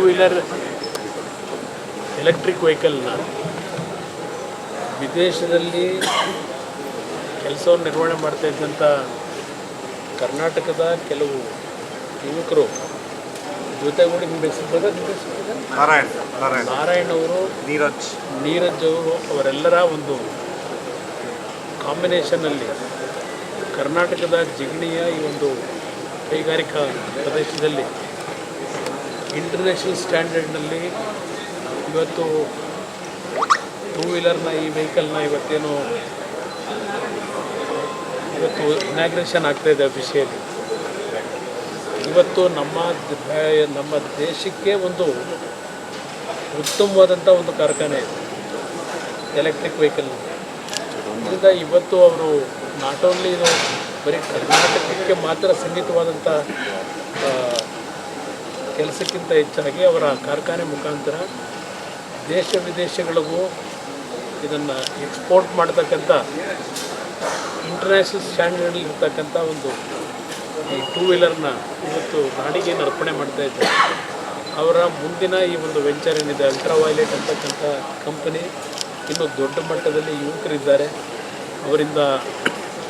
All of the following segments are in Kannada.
ವೀಲರ್ ಎಲೆಕ್ಟ್ರಿಕ್ ವೆಹಿಕಲ್ನ ವಿದೇಶದಲ್ಲಿ ಕೆಲಸವನ್ನು ನಿರ್ವಹಣೆ ಮಾಡ್ತಾ ಇದ್ದಂಥ ಕರ್ನಾಟಕದ ಕೆಲವು ಯುವಕರು ಜೊತೆಗೂಡಿ ನಾರಾಯಣ? ನಾರಾಯಣ್ ನಾರಾಯಣ್ ನಾರಾಯಣ್ ಅವರು ನೀರಜ್ ನೀರಜ್ ಅವರು ಅವರೆಲ್ಲರ ಒಂದು ಕಾಂಬಿನೇಷನ್ನಲ್ಲಿ ಕರ್ನಾಟಕದ ಜಿಗಣಿಯ ಈ ಒಂದು ಕೈಗಾರಿಕಾ ಪ್ರದೇಶದಲ್ಲಿ ಇಂಟರ್ನ್ಯಾಷನಲ್ ಸ್ಟ್ಯಾಂಡರ್ಡ್ನಲ್ಲಿ ಇವತ್ತು ಟೂ ವೀಲರ್ನ ಈ ವೆಹಿಕಲ್ನ ಇವತ್ತೇನು ಇವತ್ತು ಇನಾಗ್ರೇಷನ್ ಆಗ್ತಾಯಿದೆ ಅಫಿಷಿಯಲಿ ಇವತ್ತು ನಮ್ಮ ನಮ್ಮ ದೇಶಕ್ಕೆ ಒಂದು ಉತ್ತಮವಾದಂಥ ಒಂದು ಕಾರ್ಖಾನೆ ಇದೆ ಎಲೆಕ್ಟ್ರಿಕ್ ವೆಹಿಕಲ್ ಇದರಿಂದ ಇವತ್ತು ಅವರು ನಾಟ್ ಓನ್ಲಿ ಇದು ಬರೀ ಕರ್ನಾಟಕಕ್ಕೆ ಮಾತ್ರ ಸೀಮಿತವಾದಂಥ ಕೆಲಸಕ್ಕಿಂತ ಹೆಚ್ಚಾಗಿ ಅವರ ಕಾರ್ಖಾನೆ ಮುಖಾಂತರ ದೇಶ ವಿದೇಶಗಳಿಗೂ ಇದನ್ನು ಎಕ್ಸ್ಪೋರ್ಟ್ ಮಾಡ್ತಕ್ಕಂಥ ಇಂಟರ್ನ್ಯಾಷನಲ್ ಸ್ಟ್ಯಾಂಡರ್ಡಲ್ಲಿ ಇರ್ತಕ್ಕಂಥ ಒಂದು ಈ ಟೂ ವೀಲರ್ನ ಇವತ್ತು ನಾಡಿಗೆ ಅರ್ಪಣೆ ಮಾಡ್ತಾ ಇದ್ದಾರೆ. ಅವರ ಮುಂದಿನ ಈ ಒಂದು ವೆಂಚರ್ ಏನಿದೆ ಅಲ್ಟ್ರಾ ವೈಲೆಟ್ ಅಂತಕ್ಕಂಥ ಕಂಪನಿ ಇನ್ನೂ ದೊಡ್ಡ ಮಟ್ಟದಲ್ಲಿ ಯುವಕರಿದ್ದಾರೆ. ಅವರಿಂದ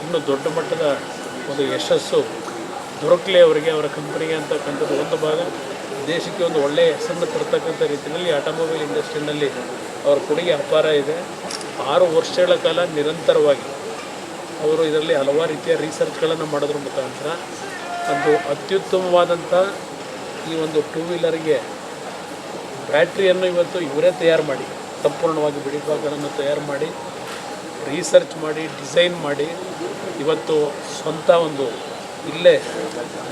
ಇನ್ನೂ ದೊಡ್ಡ ಮಟ್ಟದ ಒಂದು ಯಶಸ್ಸು ದೊರಕಲಿ ಅವರಿಗೆ, ಅವರ ಕಂಪನಿಗೆ ಅಂತಕ್ಕಂಥದ್ದು ಒಂದು ಭಾಗ. ದೇಶಕ್ಕೆ ಒಂದು ಒಳ್ಳೆಯ ಹೆಸರನ್ನು ತರ್ತಕ್ಕಂಥ ರೀತಿಯಲ್ಲಿ ಆಟೋಮೊಬೈಲ್ ಇಂಡಸ್ಟ್ರಿನಲ್ಲಿ ಅವರ ಕೊಡುಗೆ ಅಪಾರ ಇದೆ. ಆರು ವರ್ಷಗಳ ಕಾಲ ನಿರಂತರವಾಗಿ ಅವರು ಇದರಲ್ಲಿ ಹಲವಾರು ರೀತಿಯ ರಿಸರ್ಚ್ಗಳನ್ನು ಮಾಡೋದ್ರ ಮುಖಾಂತರ. ಒಂದು ಅತ್ಯುತ್ತಮವಾದಂಥ ಈ ಒಂದು ಟೂ ವೀಲರ್ಗೆ ಬ್ಯಾಟ್ರಿಯನ್ನು ಇವತ್ತು ಇವರೇ ತಯಾರು ಮಾಡಿ, ಸಂಪೂರ್ಣವಾಗಿ ಬಿಡಿ ಭಾಗಗಳನ್ನು ತಯಾರು ಮಾಡಿ ರಿಸರ್ಚ್ ಮಾಡಿ ಡಿಸೈನ್ ಮಾಡಿ, ಇವತ್ತು ಸ್ವಂತ ಒಂದು ಇಲ್ಲೇ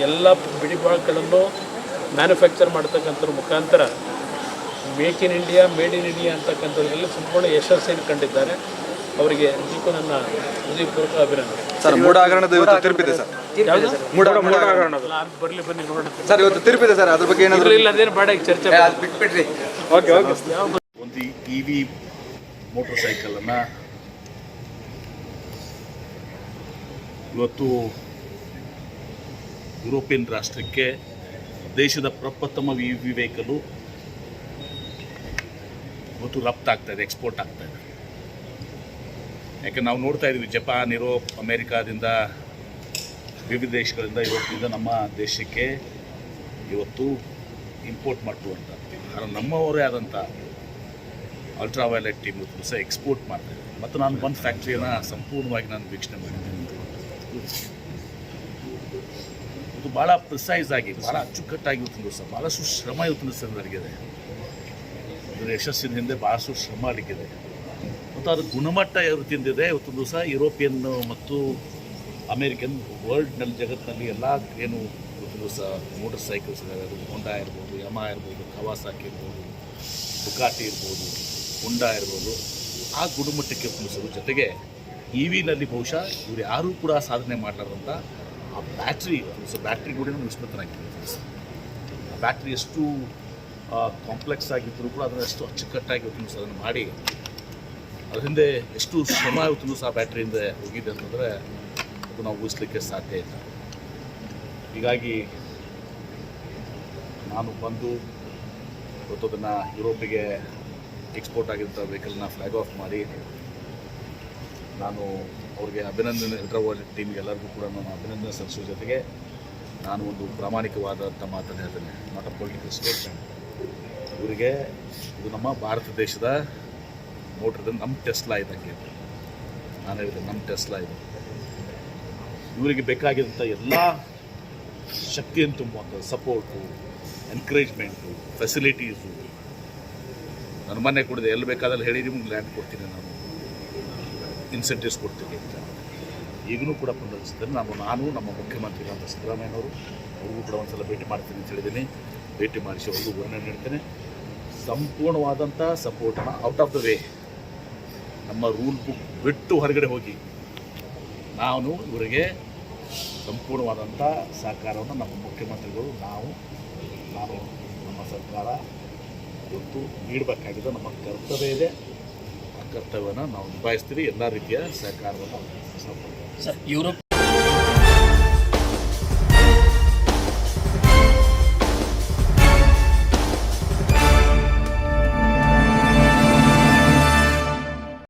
ಎಲ್ಲ ಬಿಡಿಭಾಗಗಳನ್ನು ಮ್ಯಾನುಫ್ಯಾಕ್ಚರ್ ಮಾಡ್ತಕ್ಕಂಥ ಮುಖಾಂತರ make in India made in India ಅಂತಕ್ಕಂಥದ್ರಲ್ಲಿ ಸಂಪೂರ್ಣ ಯಶಸ್ಸನ್ನು ಕಂಡಿದ್ದಾರೆ. ಅವರಿಗೆ ನಿಜಕ್ಕೂ ನನ್ನ ಹೃದಯಪೂರ್ವಕ ಅಭಿನಂದನೆ. ಸರ್ ಮೂಡ ಹಗರಣದ ಇವತ್ತು ತೀರ್ಪಿದೆ ಸರ್. ಮೂಡ ಮೂಡ ಬರಲಿ ಬನ್ನಿ ನೋಡೋಣ. ಸರ್ ಇವತ್ತು ತೀರ್ಪಿದೆ ಸರ್. ಅದ್ರ ಬಗ್ಗೆ ಏನಾದ್ರು ಇಲ್ಲ ಅದೇನು ಬೇಡ ಈಗ ಚರ್ಚೆ. ಬಿಟ್ಬಿಡ್ರಿ. Okay okay. ಒಂದು ಇ ವಿ ಮೋಟರ್ ಸೈಕಲನ್ನು ಇವತ್ತು ಯುರೋಪಿಯನ್ ರಾಷ್ಟ್ರಕ್ಕೆ ದೇಶದ ಪ್ರಪ್ರಥಮ ವಿ ವಿ ವೆಹಿಕಲು ಇವತ್ತು ರಫ್ತಾಗ್ತಾ ಇದೆ, ಎಕ್ಸ್ಪೋರ್ಟ್ ಆಗ್ತಾ ಇದೆ. ಯಾಕೆ ನಾವು ನೋಡ್ತಾ ಇದ್ದೀವಿ, ಜಪಾನ್, ಯುರೋಪ್, ಅಮೇರಿಕಾದಿಂದ, ವಿವಿಧ ದೇಶಗಳಿಂದ ಇವತ್ತಿಂದ ನಮ್ಮ ದೇಶಕ್ಕೆ ಇವತ್ತು ಇಂಪೋರ್ಟ್ ಮಾಡ್ಕೊಳ್ಳುವಂಥ ಆದರೆ ನಮ್ಮವರೇ ಆದಂಥ ಅಲ್ಟ್ರಾ ವೈಲೆಟ್ ಟೀಮ್ ಇವತ್ತು ಸಹ ಎಕ್ಸ್ಪೋರ್ಟ್ ಮಾಡ್ತಾರೆ ಮತ್ತು ನಾನು ಒಂದು ಫ್ಯಾಕ್ಟ್ರಿಯನ್ನು ಸಂಪೂರ್ಣವಾಗಿ ನಾನು ವೀಕ್ಷಣೆ ಮಾಡಿದ್ದೀನಿ ಇದು ಭಾಳ ಪ್ರಿಸೈಸ್ ಆಗಿ ಭಾಳ ಅಚ್ಚುಕಟ್ಟಾಗಿ ಇವತ್ತಿನ ಭಾಳಷ್ಟು ಶ್ರಮ ಇವತ್ತಿನ ಸರ್ ನಡೆಗಿದೆ ಇದರ ಯಶಸ್ಸಿನ ಹಿಂದೆ ಭಾಳಷ್ಟು ಶ್ರಮ ಅಡಗಿದೆ. ಮತ್ತು ಅದರ ಗುಣಮಟ್ಟ ಯಾವ ತಿಂದಿದೆ ಇವತ್ತು ದಿವಸ ಯುರೋಪಿಯನ್ ಮತ್ತು ಅಮೇರಿಕನ್ ವರ್ಲ್ಡ್ನಲ್ಲಿ ಜಗತ್ತಿನಲ್ಲಿ ಎಲ್ಲ ಏನು ಇವತ್ತು ದಿವಸ ಮೋಟರ್ ಸೈಕಲ್ಸ್ ಅದು ಹೋಂಡಾ ಇರ್ಬೋದು ಯಮ ಇರ್ಬೋದು ಕವಾಸಾಕಿ ಇರ್ಬೋದು ಬುಕಾಟಿ ಇರ್ಬೋದು ಹುಂಡಾ ಇರ್ಬೋದು, ಆ ಗುಣಮಟ್ಟಕ್ಕೆ ಕುಣಿಸೋದ್ರ ಜೊತೆಗೆ ಇ ವಿನಲ್ಲಿ ಬಹುಶಃ ಇವರು ಯಾರೂ ಕೂಡ ಸಾಧನೆ ಮಾಡಲಾರ್ದಂಥ ಆ ಬ್ಯಾಟ್ರಿ ಸೊ ಬ್ಯಾಟ್ರಿ ಕೂಡ ವಿಸ್ಮೃತನಾಗಿರ್ತೀವಿ ಆ ಬ್ಯಾಟ್ರಿ ಎಷ್ಟು ಕಾಂಪ್ಲೆಕ್ಸ್ ಆಗಿದ್ದರೂ ಕೂಡ ಅದನ್ನು ಎಷ್ಟು ಅಚ್ಚುಕಟ್ಟಾಗಿ ಇವತ್ತಿನ ಸರ್ ಅದನ್ನು ಮಾಡಿ, ಅದ್ರ ಹಿಂದೆ ಎಷ್ಟು ಶ್ರಮ ಇವತ್ತಿನ ಸಹ ಆ ಬ್ಯಾಟ್ರಿಯಿಂದ ಹೋಗಿದೆ ಅಂತಂದರೆ ಅದು ನಾವು ಊಹಿಸ್ಲಿಕ್ಕೆ ಸಾಧ್ಯ ಇಲ್ಲ. ಹೀಗಾಗಿ ನಾನು ಬಂದು ಇವತ್ತು ಅದನ್ನು ಯುರೋಪಿಗೆ ಎಕ್ಸ್ಪೋರ್ಟ್ ಆಗಿದ್ದ ವೆಹಿಕಲ್ನ ಫ್ಲಾಗ್ ಆಫ್ ಮಾಡಿ, ನಾನು ಅವ್ರಿಗೆ ಅಭಿನಂದನೆ ಎಲ್ಡ್ರವಾಲ್ ಟೀಮ್ಗೆ ಎಲ್ಲರಿಗೂ ಕೂಡ ನಾನು ಅಭಿನಂದನೆ ಸಲ್ಲಿಸೋ ಜೊತೆಗೆ ನಾನು ಒಂದು ಪ್ರಾಮಾಣಿಕವಾದಂಥ ಮಾತನ್ನು ಹೇಳ್ತೇನೆ. ನಾಟ್ ಅ ಪೊಲಿಟಿಕಲ್ ಸ್ಟೇಟ್ಮೆಂಟ್ ಇವರಿಗೆ ಇದು ನಮ್ಮ ಭಾರತ ದೇಶದ ಮೋಟ್ರದ ನಮ್ಮ ಟೆಸ್ಲಾ ಇದ್ದಂಗೆ. ಇದು. ನಾನು ಹೇಳಿದೆ ನಮ್ಮ ಟೆಸ್ಲಾ ಇದೆ. ಇವರಿಗೆ ಬೇಕಾಗಿದ್ದಂಥ ಎಲ್ಲ ಶಕ್ತಿಯನ್ನು ತುಂಬುವಂಥ ಸಪೋರ್ಟು ಎನ್ಕರೇಜ್ಮೆಂಟು ಫೆಸಿಲಿಟೀಸು ನನ್ನ ಮನೆ ಕೊಡಿದೆ ಎಲ್ಲಿ ಬೇಕಾದಲ್ಲಿ ಹೇಳಿ ನಿಮ್ಗೆ ಲ್ಯಾಂಡ್ ಕೊಡ್ತೀನಿ ನಾನು. ಇನ್ಸೆಂಟಿವ್ಸ್ ಕೊಡ್ತೀವಿ ಅಂತ. ಈಗಲೂ ಕೂಡ ಪುನರುತ್ಸಿದ್ರೆ ನಾನು ನಾನು, ನಮ್ಮ ಮುಖ್ಯಮಂತ್ರಿಗಳಾದ ಸಿದ್ದರಾಮಯ್ಯನವರು, ಅವ್ರಿಗೂ ಕೂಡ ಒಂದ್ಸಲ ಭೇಟಿ ಮಾಡ್ತೀನಿ ಅಂತ ಹೇಳಿದ್ದೀನಿ. ಭೇಟಿ ಮಾಡಿಸಿ ಅವ್ರಿಗೂ ವರ್ಣನೆ ನೀಡ್ತೇನೆ. ಸಂಪೂರ್ಣವಾದಂಥ ಸಪೋರ್ಟನ್ನು ಔಟ್ ಆಫ್ ದ ವೇ ನಮ್ಮ ರೂಲ್ ಬುಕ್ ಬಿಟ್ಟು ಹೊರಗಡೆ ಹೋಗಿ ನಾನು, ಇವರಿಗೆ ಸಂಪೂರ್ಣವಾದಂಥ ಸಹಕಾರವನ್ನು ನಮ್ಮ ಮುಖ್ಯಮಂತ್ರಿಗಳು, ನಾವು, ನಾನು, ನಮ್ಮ ಸರ್ಕಾರ ಇವತ್ತು ನೀಡಬೇಕಾಗಿದೆ ನಮ್ಮ ಕರ್ತವ್ಯ ಇದೆ. ಕರ್ತವ್ಯನ ನಾವು ನಿಭಾಯಿಸ್ತೀವಿ. ಎಲ್ಲ ರೀತಿಯ ಸಹಕಾರವನ್ನು ಸಹ ಸರ್ ಯುರೋಪ್